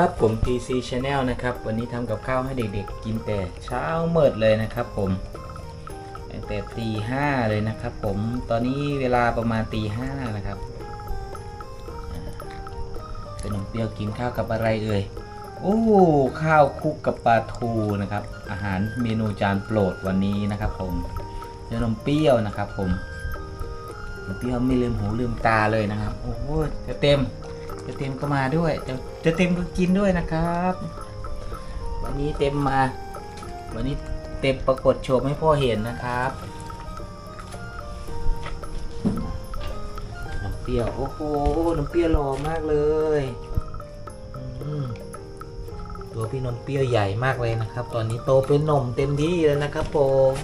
ครับผม TC Channel นะครับ วันนี้ทำกับข้าวให้เด็กๆ กินแต่เช้าเมิดเลยนะครับผมตั้งแต่ตีห้าเลยนะครับผม ตอนนี้เวลาประมาณตีห้านะครับอ่าขนมเปรี้ยวกินข้าวกับอะไรเอ่ย โอ้ ข้าวคุกกับปลาทูนะครับ อาหารเมนูจานโปรดวันนี้นะครับผมขนมเปรี้ยวนะครับผมขนมเปรี้ยวไม่ลืมหูลืมตาเลยนะครับ โอ้โหจะเต็ม จะเต็มก็มาด้วยจะจะเต็มก็กินด้วยนะครับ วันนี้เต็มมา วันนี้เต็มปรากฏโฉมให้พ่อเห็นนะครับน้ำเปรี้ยวโอ้โหน้ำเปรี้ยวหล่อมากเลยตัวพี่นมเปรี้ยวใหญ่มากเลยนะครับ ตอนนี้โตเป็นหนุ่มเต็มที่แล้วนะครับผม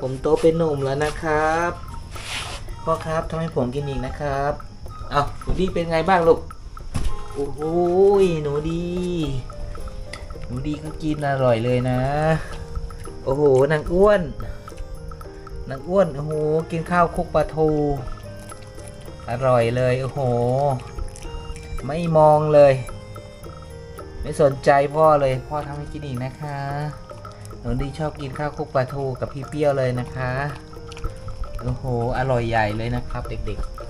ผมโตเป็นหนุ่มแล้วนะครับพ่อครับทำให้ผมกินอีกนะครับ เอาหนูดีเป็นไงบ้างลูก โอ้โหหนูดี หนูดีก็กินอร่อยเลยนะ โอ้โหนางอ้วนนางอ้วน โอ้โห กินข้าวคุกปลาทู อร่อยเลย โอ้โห ไม่มองเลย ไม่สนใจพ่อเลย พ่อทำให้กินอีกนะคะ หนูดีชอบกินข้าวคุกปลาทูกับพี่เปี้ยวเลยนะคะ โอ้โห อร่อยใหญ่เลยนะครับ เด็กๆ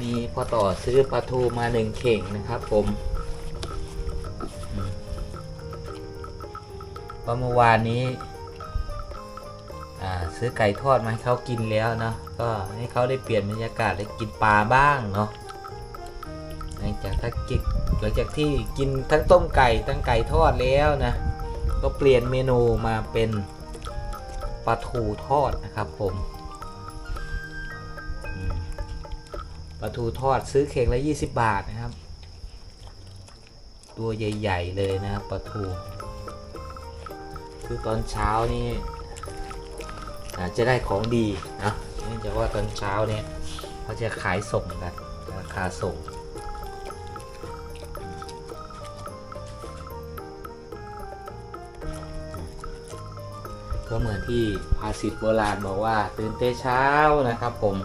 มีพอต่อซื้อปลาทูมาหนึ่งเข่งนะครับผมเพราะเมื่อวานนี้ซื้อไก่ทอดมาให้เขากินแล้วเนาะก็ให้เขาได้เปลี่ยนบรรยากาศได้กินปลาบ้างเนาะหลังจากถ้ากินหลังจากที่กินทั้งต้มไก่ทั้งไก่ทอดแล้วนะ ก็เปลี่ยนเมนูมาเป็นปลาทูทอดนะครับผม ปลาทูทอดซื้อเข่งละ 20 บาทนะครับ ตัวใหญ่ ๆ เลยนะครับปลาทู คือตอนเช้านี่อาจจะได้ของดีนะเนื่องจากว่าตอนเช้าเนี่ยเขาจะขายส่งกันราคาส่งก็เหมือนที่ภาษิตโบราณบอกว่าตื่นแต่เช้านะครับผม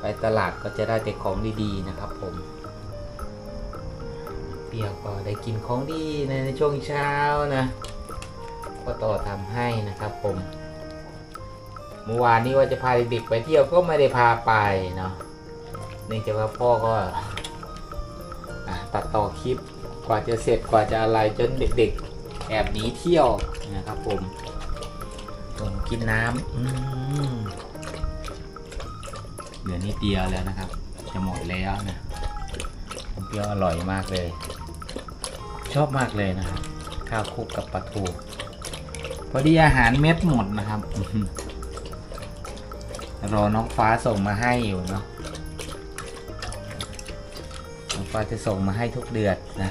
ไปตลาดก็จะได้แต่ของดีๆนะครับผมเปรียวก็ได้กินของดีในช่วงเช้านะก็ต่อทำให้นะครับผมเมื่อวานนี้ว่าจะพาเด็กๆไปเที่ยวก็ไม่ได้พาไปเนาะเนื่องจากว่าพ่อก็ตัดต่อคลิปกว่าจะเสร็จกว่าจะอะไรจนเด็กๆ แอบหนีเที่ยวนะครับผมผมกินน้ำอืม เหลือนิดเดียวแล้วนะครับ จะหมดแล้วนะเปรี้ยวอร่อยมากเลย ชอบมากเลยนะครับข้าวคลุกกับปลาทูพอดีอาหารเม็ดหมดนะครับ รอน้องฟ้าส่งมาให้อยู่เนาะน้องฟ้าจะส่งมาให้ทุกเดือนนะ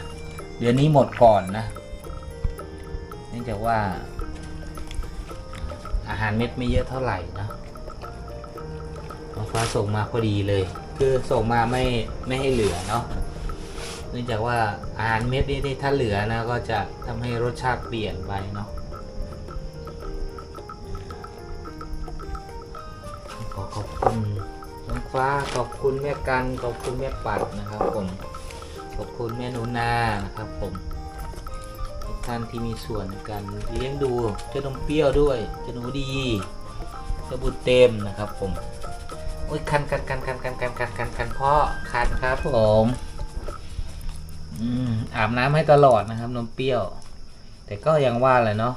เดือนนี้หมดก่อนนะเนื่องจากว่า อาหารเม็ดไม่เยอะเท่าไหร่นะ น้าส่งมาพอดีเลย คือส่งมาไม่ไม่ให้เหลือเนาะเนื่องจากว่าอาหารเม็ดนี่ถ้าเหลือนะก็จะทำให้รสชาติเปลี่ยนไปเนาะขอขอบคุณน้องฟ้าขอบคุณแม่กันขอบคุณแม่ปัดนะครับผมขอบคุณแม่นูนานะครับผมท่านที่มีส่วนในการเลี้ยงดูเจ้านมเปรี้ยวด้วยเจ้าหนูดีเจ้าบุญเต็มนะครับผม อุ้ยคันคันคันคันคันคันคันคันคันพ่อคันครับผมอืมอาบน้ำให้ตลอดนะครับนมเปรี้ยว แต่ก็ยังว่าแหละเนาะ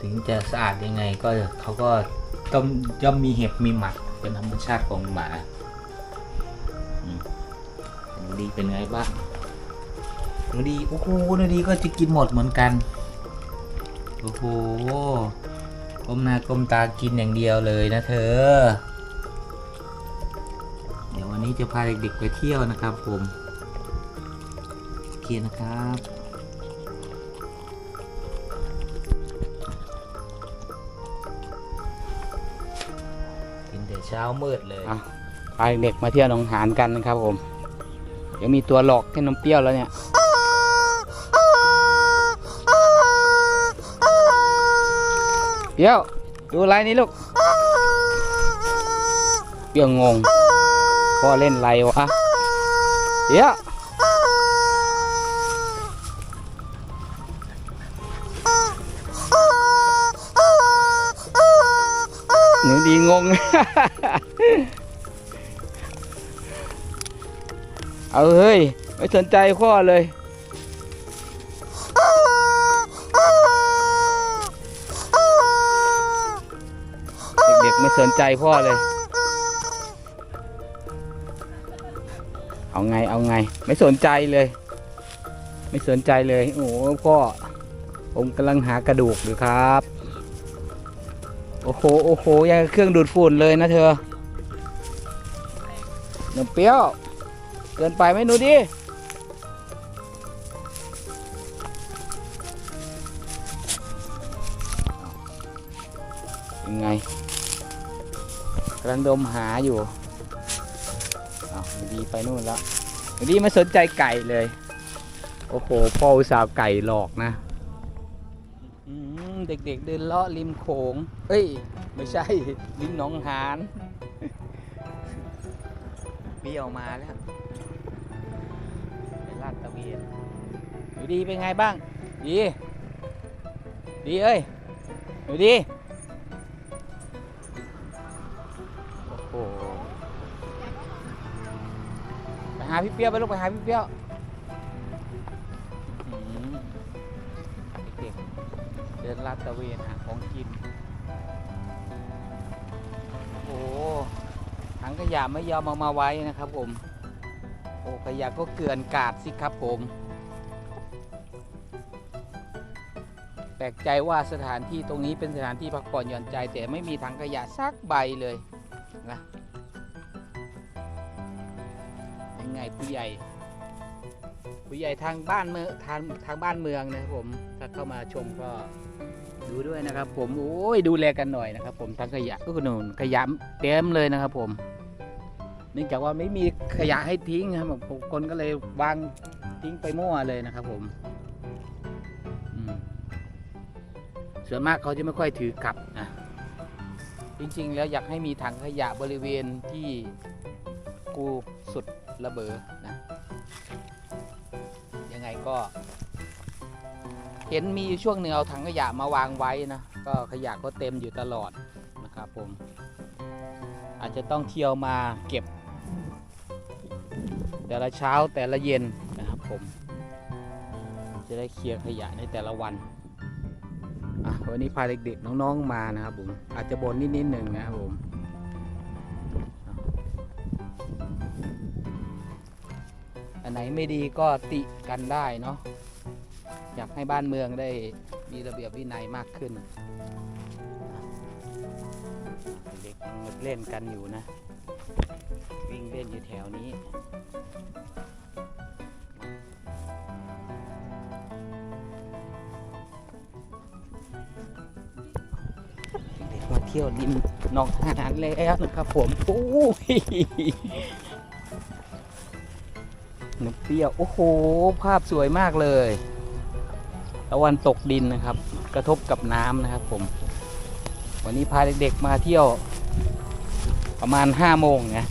ถึงจะสะอาดยังไงก็เขาก็ต้องย่อมมีเห็บมีหมัดเป็นธรรมชาติของหมาอืมหนูดีเป็นไงบ้างหนูดีโอ้โหหนูดีก็จะกินหมดเหมือนกันโอ้โหก้มหน้าก้มตากินอย่างเดียวเลยนะเธอ นี้จะพาเด็กๆไปเที่ยวนะครับผมโอเคนะครับกินแต่เช้ามืดเลยอะพาเด็กมาเที่ยวหนองหานกันนะครับผม เดี๋ยวมีตัวหลอกให้นมเปรี้ยวแล้วเนี่ย เปรี้ยว ดูอะไรนี่ลูก เปรี้ยวงง พ่อเล่นไรวะเปเดี๋ยวหนูดีงง เอาเฮ้ย ไม่สนใจพ่อเลย เด็กๆไม่สนใจพ่อเลย เอาไงเอาไง ไม่สนใจเลย ไม่สนใจเลย โอ้โหพ่อผมกำลังหากระดูกอยู่ครับ โอ้โหโอ้โหยังเครื่องดูดฝุ่นเลยนะเธอหนุ่มเปรี้ยว เกินไปไหมหนูดิยังไงกำลังดมหาอยู่ ดีไปนู่นแล้วหนูดีไม่สนใจไก่เลย โอ้โหพ่ออุตส่าห์ไก่หลอกนะอืมเด็กๆเดินเลาะริมโขง เอ้ย ไม่ใช่ ริมหนองหานเบี้ยวมาแล้วไปลาดตระเวนหนูดีเป็นไงบ้าง ดี ดีเอ้ยหนูดี รี้ยวไปลูกไปหาพี่เปรี้ยวเด็กเดินลาดตระเวนหาของกิน โอ้ถังขยะไม่ยอมเอามาไว้นะครับผม โอ้ขยะก็เกลื่อนกาดสิครับผม แปลกใจว่าสถานที่ตรงนี้เป็นสถานที่พักผ่อนหย่อนใจ แต่ไม่มีถังขยะสักใบเลย ไงผู้ใหญ่ ผู้ใหญ่ทางบ้านเมืองทางทางบ้านเมืองนะครับผมถ้าเข้ามาชมก็ดูด้วยนะครับ ผมโอ้ยดูแลกันหน่อยนะครับ ผมทางขยะก็คือนูนขยะเต็มเลยนะครับ ผมเนื่องจากว่าไม่มีขยะให้ทิ้งครับผมคนก็เลยวางทิ้งไปมั่วเลยนะครับ ผมส่วนมากเขาจะไม่ค่อยถือกลับนะจริงๆ แล้วอยากให้มีถังขยะบริเวณที่กู ระเบอนะยังไงก็ เห็นมีช่วงหนึ่งเอาถังขยะมาวางไว้นะก็ขยะก็เต็มอยู่ตลอดนะครับผม อาจจะต้องเที่ยวมาเก็บ แต่ละเช้าแต่ละเย็นนะครับผม จะได้เคลียร์ขยะในแต่ละวันอะวันนี้พาเด็กๆน้องๆมานะครับผมอาจจะบนนิดๆหนึ่งนะครับผม ไหนไม่ดีก็ติกันได้เนาะอยากให้บ้านเมืองได้มีระเบียบวินัยมากขึ้นเด็กยังเล่นกันอยู่นะ วิ่งเล่นอยู่แถวนี้เด็กมาเที่ยวริมหนองหานแล้วนะครับผมโอ้ย น้ำเปรี้ยว โอ้โห ภาพสวยมากเลยตะวันตกดินนะครับ กระทบกับน้ำนะครับผม วันนี้พาเด็กๆมาเที่ยว ประมาณห้าโมงนะ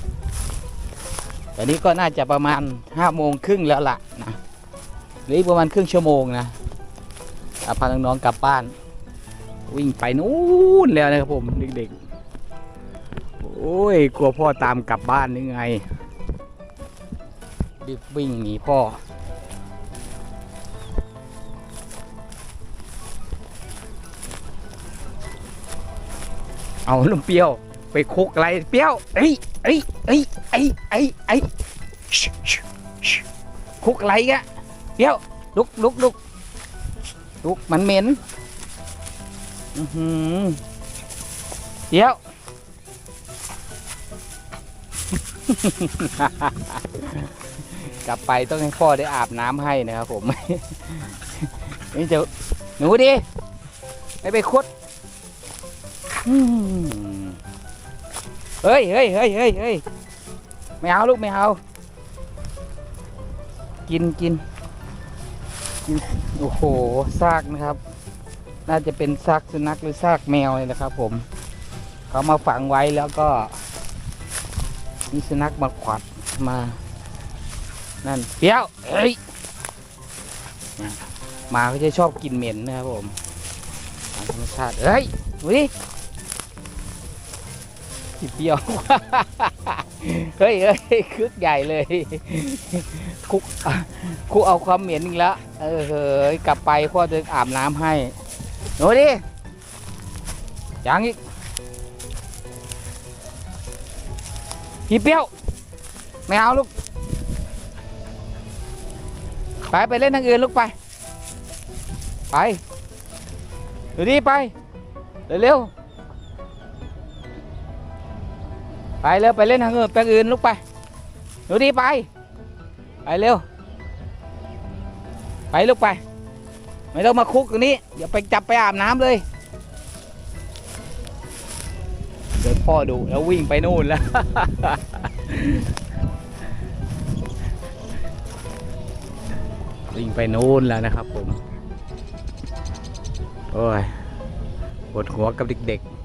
ตอนนี้ก็น่าจะประมาณห้าโมงครึ่งแล้วล่ะนะหรือประมาณครึ่งชั่วโมงนะพาน้องๆกลับบ้าน วิ่งไปนู้นแล้วนะครับผมเด็กๆ โอ้ยกลัวพ่อตามกลับบ้านยังไง รีบวิ่งหนีพ่อ เอาลุงเปี้ยว ไปคุกอะไรเปี้ยวเอ้ยเอ้ยเอ้ยเอ้ยเอ้ยเอ้ยคุกอะไรกะเปี้ยวลุกลุกลุกลุกมันเหม็นอือหือเดี๋ยว กลับไปต้องให้พ่อได้อาบน้ำให้นะครับผม นี่จะหนูดิไม่ไปคุดอืมเฮ้ยเฮ้ยเฮ้ยเฮ้ยเฮ้ยไม่เอาลูกไม่เอา กินกินกินโอ้โหซากนะครับ น่าจะเป็นซากสุนัขหรือซากแมวเลยนะครับ ผม เขามาฝังไว้แล้วก็ มีสุนัขมาขวัดมา นั่นเปรี้ยวเฮ้ยหมาเขาจะชอบกินเหม็นนะครับผมธรรมชาติเฮ้ยดูดิกินเปรี้ยวเฮ้ยเฮ้ยคึกใหญ่เลย คุกคุกเอาความเหม็นอีกแล้วเออเฮ้ยกลับไปพ่อจะอาบน้ำให้ดูดิยังอีกพี่เปรี้ยวไม่เอาลูก ไปไปเล่นทางอื่นลูกไป ไปเดี๋ยวนี้ไปเร็วๆไปเร็วไปเล่นทางอื่นทางอื่นลูกไปเดี๋ยวนี้ไป ไปเร็ว ไปลูกไป ไม่ต้องมาคุกตรงนี้ เดี๋ยวไปจับไปอาบน้ำเลย เดี๋ยวพ่อดูแล้ววิ่งไปนู่นแล้ว วิ่งไปนู่นแล้วนะครับผม โอ้ยปวดหัวกับเด็กๆ